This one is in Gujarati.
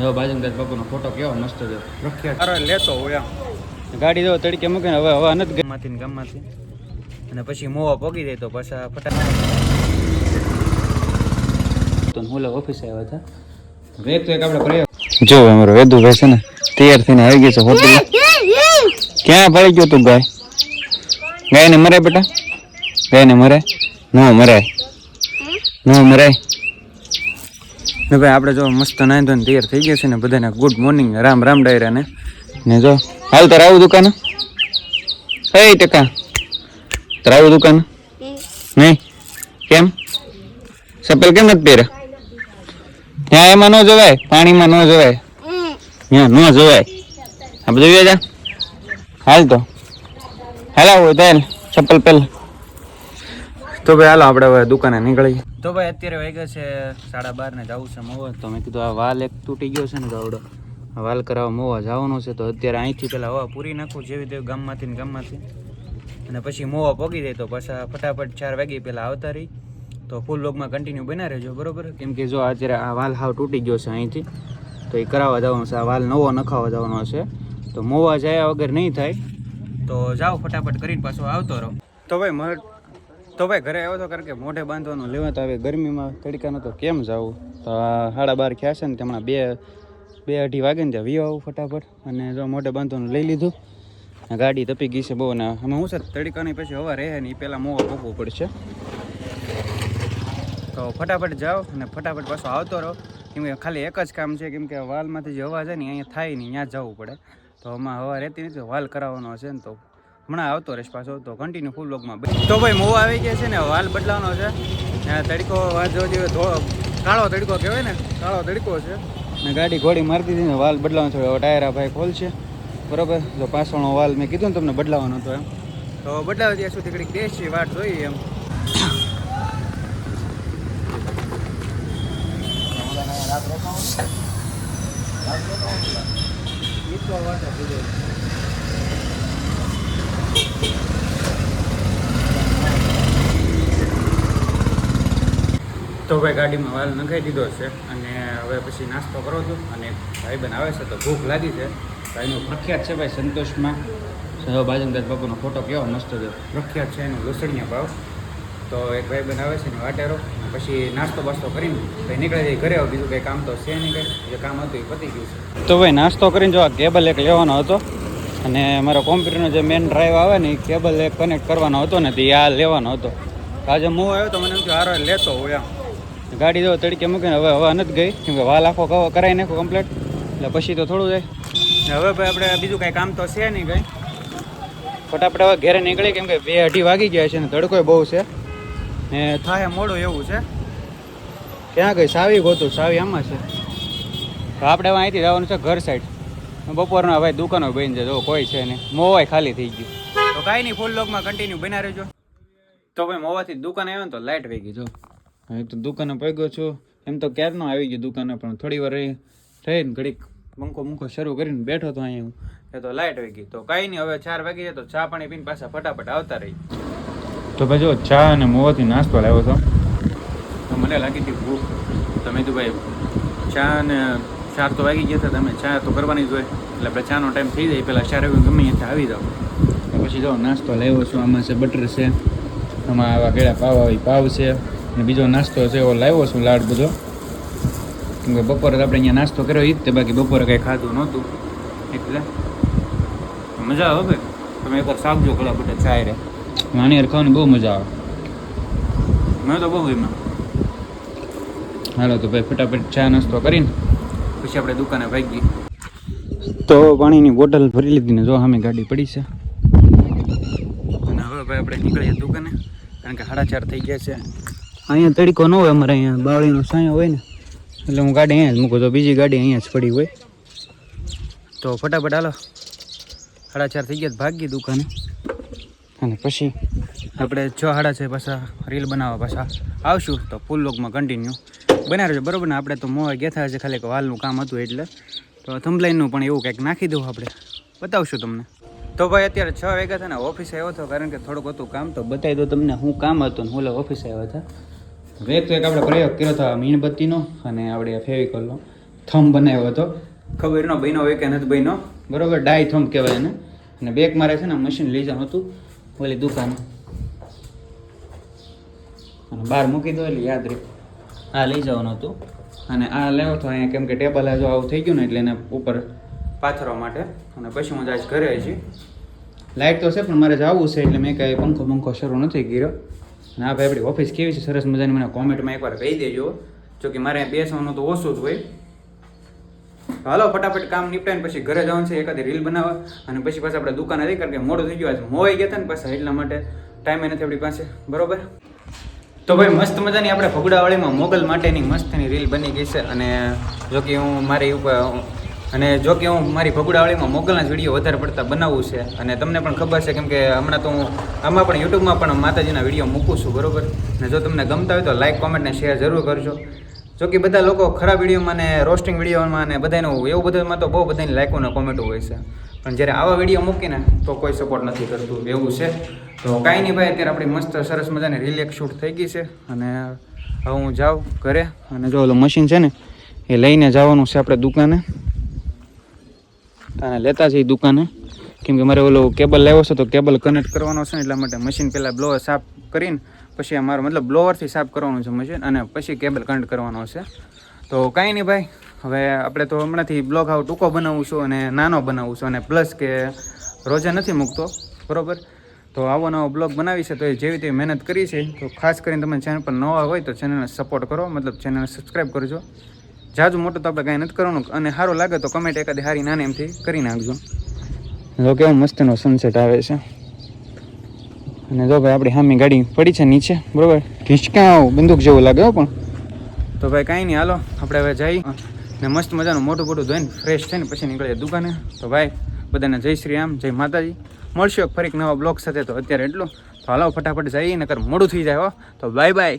હવે બાજુદાસ બાપુનો ફોટો કેવો મસ્ત છે. પ્રખ્યાત. અરે લેતો હોય ગાડી જો તડકે મૂકે ને હવે હવે અનત ગામમાંથી ને ગામમાંથી. અને પછી મોવા પોગી જાય તો પાછા ફટાફટ તો હું ઓફિસે આવ્યા હતા? વેગ તો એક આપણે પ્રયોગ જો અમારો વેદુભાઈ છે ને તૈયાર થઈને આવી ગયો છે હોટલ. ક્યાં પડી ગયો તું ગાય ગાયને મરાય બેટા? ગાયને મરાય? ન મરાય. ન મરાય. ને ભાઈ, આપણે જો મસ્ત નાઈ ધોઈને તૈયાર થઈ ગયા છે ને બધાને ગુડ મોર્નિંગ રામ રામ ડાયરા ને ને જો, હાલ તારે આવું દુકાન? કઈ ટકા તારે આવું દુકાન? નહીં? કેમ? ચપ્પલ કેમ નથી પહેર્યા? ત્યાં એમાં ન જવાય, પાણીમાં ન જવાય. ત્યાં ન જવાય. આપણે જોઈએ જા. હાલ તો. હાલ આવું તો ચપ્પલ પહેલા. તો ભાઈ હાલો, આપણે હવે દુકાને નીકળીએ. તો ભાઈ અત્યારે વાગ્યા છે સાડા બાર ને જવું છે મોવા. તો મેં કીધું આ વાલ એક તૂટી ગયો છે ને ગાવડો વાલ કરાવવા મોવા જવાનો છે, તો અત્યારે અહીંથી પેલા હવા પૂરી નાખું જેવી તેવી ગામમાંથી ને ગામમાંથી. અને પછી મોવા પોગી જાય તો પાછા ફટાફટ ચાર વાગે પહેલાં આવતા રહી. તો ફૂલ લોગમાં કન્ટિન્યુ બના રહેજો, બરોબર? કેમ કે જો અત્યારે આ વાલ હાવ તૂટી ગયો છે અહીંથી, તો એ કરાવવા જવાનું છે. આ વાલ નવો નખાવા જવાનો છે. તો મોવા જાય વગર નહીં થાય. તો જાઓ ફટાફટ કરીને પાછો આવતો રહો. તો ભાઈ તો ભાઈ ઘરે આવ્યો તો કારણ કે મોઢે બાંધવાનું લેવા તો હવે ગરમીમાં તડકા તો કેમ જવું? તો સાડા બાર ખ્યા છે ને હમણાં બે બે અઢી વાગે ને ત્યાં વી આવું ફટાફટ. અને જો મોઢે બાંધવાનું લઈ લીધું. ગાડી તપી ગઈ છે બહુ. ને આમાં હું છે? તડકાની પછી હવા રહે ને એ પહેલાં મોવા પોકવું પડશે. તો ફટાફટ જાઓ અને ફટાફટ પાછો આવતો રહો. કેમ કે ખાલી એક જ કામ છે, કેમ કે વાલમાંથી જે હવા છે ને અહીંયા થાય નહીં ત્યાં જવું પડે. તો આમાં હવા રહેતી નથી વાલ કરાવવાનો છે ને તો હમણાં આવતો રહીશ પાછો, તો કન્ટિન્યુ ફૂલ બ્લોગમાં તો ભાઈ મોવા આવી ગયા છે ને વાલ બદલાવાનો છે. ને તડકો જો જોઈએ કાળો તડકો કહેવાય ને, કાળો તડકો છે. ને ગાડી ઘોડી મારતી હતી ને વાલ બદલાવાનો છે. હવે ટાયરા ભાઈ ખોલશે. બરોબર? જો પાછળનો વાલ, મેં કીધું ને તમને, બદલાવાનો હતો એમ. તો બદલાવ ત્યાં સુધી ઘડીક દેશી વાટ જોઈએ એમ. તો ભાઈ ગાડીમાં વાલ નખાઈ દીધો છે અને હવે પછી નાસ્તો કરો છો. અને ભાઈબંધ આવે છે તો ભૂખ લાગી છે. ભાઈનું પ્રખ્યાત છે ભાઈ સંતોષમાં. સહો બાજુદાસ બાપુનો ફોટો કેવો મસ્ત છે. પ્રખ્યાત છે એનું લસણિયા ભાવ. તો એક ભાઈબંધ આવે છે ને વાટેરો. પછી નાસ્તો બાસ્તો કરીને ભાઈ નીકળી જાય ઘરે. આવો બીજું કંઈ કામ તો છે નહીં કંઈ જે કામ હતું એ પતી ગયું છે. તો ભાઈ નાસ્તો કરીને જો આ કેબલ એક લેવાનો હતો. અને મારો કોમ્પ્યુટરનો જે મેન ડ્રાઈવ આવે ને, એ કેબલ એક કનેક્ટ કરવાનો હતો ને, તે આ લેવાનો હતો. આજે હું આવ્યો તો મને એમ હારો, લેતો હોય એમ. ગાડી જો તડકે મૂકીને હવે હવે નથી ગઈ, કેમ કે વાલ આખો કવર કરાવી નાખો કમ્પ્લીટ એટલે પછી તો થોડું જાય હવે ભાઈ આપણે બીજું કાંઈ કામ તો છે નહીં કંઈ ફટાફટ હવે ઘેરે નીકળી, કેમ કે બે અઢી વાગી ગયા છે ને તડકોય બહુ છે. ને થાય મોડું એવું છે. ક્યાં ગઈ? સાવી ગોતું, સાવી આમાં છે. તો આપણે અહીંથી જવાનું છે ઘર સાઈડ બપોરના ભાઈ દુકાનો બની જાય જો કોઈ છે નહીં. મોવાય ખાલી થઈ ગયું. તો કાંઈ નહીં ફૂલ લોકમાં કન્ટિન્યુ બના રહેજો. તો ભાઈ મોવાથી દુકાન આવ્યો ને તો લાઇટ વહી ગઈ જો હવે તો દુકાને પગ્યો છું. એમ તો ક્યારનો આવી ગયો દુકાને પણ થોડી વાર રહી. રહીને ઘડીક પંખો મુંખો શરૂ કરીને બેઠો તો અહીંયા હું. એ તો લાઇટ વહી ગઈ તો કાંઈ નહીં હવે ચાર વાગી જાય તો ચા પાણી પીને પાછા ફટાફટ આવતા રહી તો ભાઈ જો ચા અને મોવાથી નાસ્તો લાવ્યો હતો તો મને લાગી હતી ભૂખ. તમે તો ભાઈ ચા અને ચાર તો વાગી ગયા હતા તમે ચા તો કરવાની જ હોય. એટલે આપણે ચાનો ટાઈમ થઈ જાય પહેલાં ચાર ગમે ત્યાં આવી જાઓ. પછી જો નાસ્તો લાવ્યો છું આમાં છે બટર છે આમાં આવા ગળા પાવ આવી પાવ છે અને બીજો નાસ્તો છે એવો લાવ્યો છું લાડ બધો. કેમ કે બપોરે આપણે અહીંયા નાસ્તો કર્યો એ જ તે બાકી બપોરે કંઈ ખાધું નહોતું. એટલે મજા આવે ભાઈ. તમે એકવાર સાગજો કલા બધા ચાય રે. નાની યાર ખાવાની બહુ મજા આવે. મેં તો બહુ એમાં હાલો તો ભાઈ ફટાફટ ચા નાસ્તો કરીને પછી આપણે દુકાને ભાગી તો પાણીની બોટલ ભરી લીધી ને જો અમે ગાડી પડી છે. અને હવે ભાઈ આપણે નીકળીએ દુકાને કારણ કે સાડા ચાર થઈ ગયા છે. અહીંયા તડકો ન હોય અમારે અહીંયા બાવળીનો સાયો હોય ને એટલે હું ગાડી અહીંયા જ મૂકું તો બીજી ગાડી અહીંયા જ પડી હોય. તો ફટાફટ હાલો. સાડા ચાર થઈ ગયા ભાગી દુકાને. અને પછી આપણે છ સાડા છ પાછા રીલ બનાવવા પાછા આવશું તો ફૂલ લોકમાં કન્ટિન્યુ બના છે, બરોબર ને? આપણે તો મોવા ગયા થયા છે, ખાલી વાલનું કામ હતું એટલે. તો થંભલાઈનનું પણ એવું કંઈક નાખી દઉં આપણે. બતાવશું તમને. તો ભાઈ, અત્યારે છ વાગ્યા હતા ને, ઓફિસે આવ્યો હતો કારણ કે થોડુંક હતું કામ, તો બતાવી દો તમને હું કામ હતું ને હું ઓફિસે આવ્યા હતા. એક તો એક આપણે પ્રયોગ કર્યો હતો મીણબત્તીનો અને આપણે ફેવિકોલનો થંભ બનાવ્યો હતો. ખબર નો બહેનો હોય કે નથી બહેનો બરોબર, ડાય થંભ કહેવાય એને. અને બેક મારે છે ને મશીન લઈ જવાનું હતું, ઓલી દુકાન. અને બહાર મૂકી દો એટલે યાદ રહે. આ લઈ જવાનું હતું. અને આ લેવો તો અહીંયા કેમ કે ટેબલ જો આવું થઈ ગયું ને એટલે એને ઉપર પાથરવા માટે. અને પછી હું આજ ઘરે છીએ લાઇટ તો છે, પણ મારે જવું છે એટલે મેં કાંઈ પંખો પંખો શરૂ નથી કર્યો. અને આ ભાઈ આપણી ઓફિસ કેવી છે, સરસ મજાની મને કોમેન્ટમાં એકવાર કહી દેજો. જો કે મારે બેસવાનું તો ઓછું જ હોય. હાલો, ફટાફટ કામ નિપટાઈને પછી ઘરે જવાનું છે, એકાદી રીલ બનાવવા. અને પછી પાછા આપણે દુકાને રહી કારણ કે મોડું થઈ ગયું, આજે મોવાઈ ગયા હતા ને પાછા એટલા માટે. ટાઈમે નથી આપણી પાસે. બરોબર? તો ભાઈ મસ્ત મજાની આપણે ફગડાવાળીમાં મોગલ માટેની મસ્તની રીલ બની ગઈ છે અને જો કે હું મારી ઉપર અને જો કે હું મારી ફગડાવાળીમાં મોગલના જ વીડિયો વધારે પડતા બનાવવું છે અને તમને પણ ખબર છે કેમ કે હમણાં તો હું આમાં પણ યુટ્યુબમાં પણ માતાજીના વીડિયો મૂકું છું, બરોબર? અને જો તમને ગમતા હોય તો લાઇક કોમેન્ટ ને શેર જરૂર કરજો. જો કે બધા લોકો ખરાબ વિડીયોમાં ને રોસ્ટિંગ વિડીયોમાં ને બધાનું એવું બધામાં તો બહુ બધાની લાઇકો ને કોમેન્ટો હોય છે. પણ જ્યારે આવા વીડિયો મૂકીને તો કોઈ સપોર્ટ નથી કરતું, એવું છે. તો કાંઈ નહીં ભાઈ, અત્યારે આપણી મસ્ત સરસ મજાની રિલેક્સ શૂટ થઈ ગઈ છે અને હવે હું જાઉં ઘરે અને જો ઓલું મશીન છે ને, એ લઈને જવાનું છે આપણે દુકાને. અને લેતા જઈએ દુકાને. કેમ કે મારે ઓલો કેબલ લેવો છે તો કેબલ કનેક્ટ કરવાનો છે, એટલા માટે મશીન પહેલાં બ્લોઅર સાફ કરીને પછી અમારો મારો મતલબ બ્લોઅરથી સાફ કરવાનું છે મશીન અને પછી કેબલ કનેક્ટ કરવાનો છે. તો કાંઈ નહીં ભાઈ હવે આપણે તો હમણાંથી બ્લોગ આવ ટૂંકો બનાવું છું અને નાનો બનાવું છું અને પ્લસ કે રોજે નથી મૂકતો, બરાબર? તો આવો નવો બ્લોગ બનાવી છે તો એ જેવી તેવી મહેનત કરી છે. તો ખાસ કરીને તમે ચેનલ પર નવા હોય તો ચેનલને સપોર્ટ કરો, મતલબ ચેનલને સબસ્ક્રાઈબ કરજો. જાજુ મોટું તો આપણે કાંઈ નથી કરવાનું, અને સારું લાગે તો કમેન્ટ એકાદી સારી નાની એમથી કરી નાખજો. જો કેવો મસ્તનો સનસેટ આવે છે. અને જો ભાઈ આપણી સામે ગાડી પડી છે નીચે, બરાબર? ઢીંચકા બંદૂક જેવું લાગે પણ. તો ભાઈ કાંઈ નહીં, હાલો, આપણે હવે જઈ ને મસ્ત મજાનું મોટું મોટું ધોઈને ફ્રેશ થઈને પછી નીકળીએ દુકાને. તો ભાઈ, બધાને જય શ્રી રામ, જય માતાજી. મળશું ફરી એક નવા બ્લોગ સાથે. તો અત્યારે એટલું. તો હલાવ ફટાફટ જઈએ, નકર મોડું થઈ જાય હો. તો બાય બાય